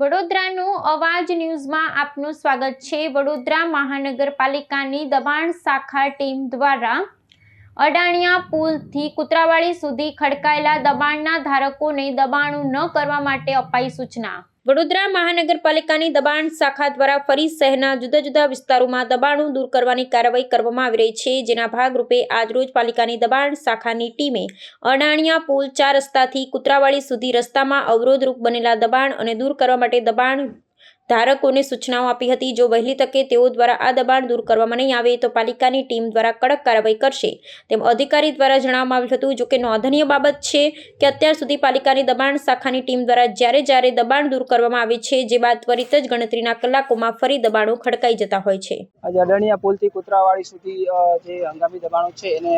વડોદરાનું અવાજ ન્યૂઝમાં આપનું સ્વાગત છે. વડોદરા મહાનગરપાલિકાની દબાણ શાખા ટીમ દ્વારા અડાણિયા પુલથી કુતરાવાડી સુધી ખડકાયેલા દબાણના ધારકોને દબાણું ન કરવા માટે અપાઈ સૂચના. વડોદરા મહાનગરપાલિકાની દબાણ શાખા દ્વારા ફરી શહેરના જુદા જુદા વિસ્તારોમાં દબાણો દૂર કરવાની કાર્યવાહી કરવામાં આવી રહી છે, જેના ભાગરૂપે આજરોજ પાલિકાની દબાણ શાખાની ટીમે અડાણિયા પુલ ચાર રસ્તાથી કુતરાવાડી સુધી રસ્તામાં અવરોધરૂપ બનેલા દબાણ અને દૂર કરવા માટે દબાણ ધારકોને સૂચનાઓ આપી હતી, જો વહેલી તકે તેઓ દ્વારા આ દબાણ દૂર કરવામાં નહીં આવે, તો પાલિકાની ટીમ દ્વારા કડક કાર્યવાહી કરશે. તેમ અધિકારી દ્વારા જણાવવામાં આવ્યું હતું જોકે નોંધનીય બાબત છે કે અત્યાર સુધી પાલિકાની દબાણ શાખાની ટીમ દ્વારા જ્યારે જ્યારે દબાણ દૂર કરવામાં આવે છે, જે બાદ ત્વરિત જ ગણતરીના કલાકોમાં ફરી દબાણો ખડકાઈ જતા હોય છે. આજે અડણિયા પુલથી કુતરાવાડી સુધી જે હંગામી દબાણો છે, એને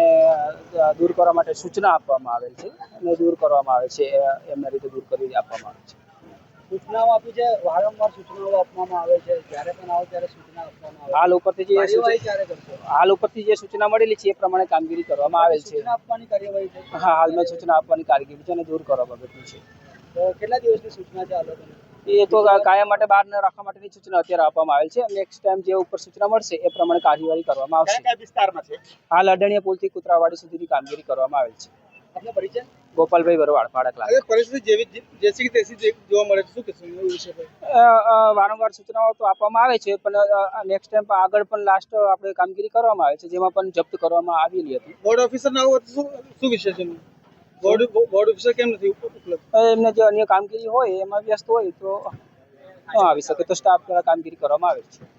દૂર કરવા માટે સૂચના આપવામાં આવેલ છે, અને દૂર કરવામાં આવે છે એમના રીતે દૂર કરી આપવામાં સૂચનાઓ આપી છે? વારંવાર સૂચનાઓ આપવામાં આવે છે. જ્યારે પણ આવો ત્યારે સૂચના આપવામાં આવે હાલ ઉપરથી જે હાલ ઉપરથી જે સૂચના મળેલી છે એ પ્રમાણે કામગીરી કરવામાં આવેલ છે. સૂચના આપવાની કાર્યવાહી છે? હા હાલમાં સૂચના આપવાની કામગીરી છે અને દૂર કરવા બાબતની છે. તો કેટલા દિવસની સૂચના છે આ લોકોને એ તો કાયમ માટે બહાર ન રાખવા માટેની સૂચના અત્યારે આપવામાં આવેલ છે. નેક્સ્ટ ટાઈમ જે ઉપર સૂચના મળશે એ પ્રમાણે કાર્યવાહી કરવામાં આવશે. વિસ્તારમાં છે? હાલ અડાણીયા પુલથી કુતરાવાડી સુધીની કામગીરી કરવામાં આવેલ છે. આપનો પરિચય? ગોપાલભાઈ ભરવાડ ભાડા લાગે. પરિસ્થિતિ જેવી જેસી કે તેસી જોવા મળે છે શું કહેશો વિશે વારંવાર સૂચનાઓ તો આપવામાં આવે છે પણ નેક્સ્ટ ટાઈમ આગળ પણ લાસ્ટ આપણે કામગીરી કરવામાં આવે છે જેમાં પણ જપ્ત કરવામાં આવેલી હતી. બોર્ડ ઓફિસર ના શું શું વિષય છે બોર્ડ બોર્ડ ઓફિસર કેમ નથી ઉપલબ્ધ? એમને જે અન્ય કામગીરી હોય એમાં વ્યસ્ત હોય તો ન આવી શકે તો સ્ટાફ દ્વારા કામગીરી કરવામાં આવે છે.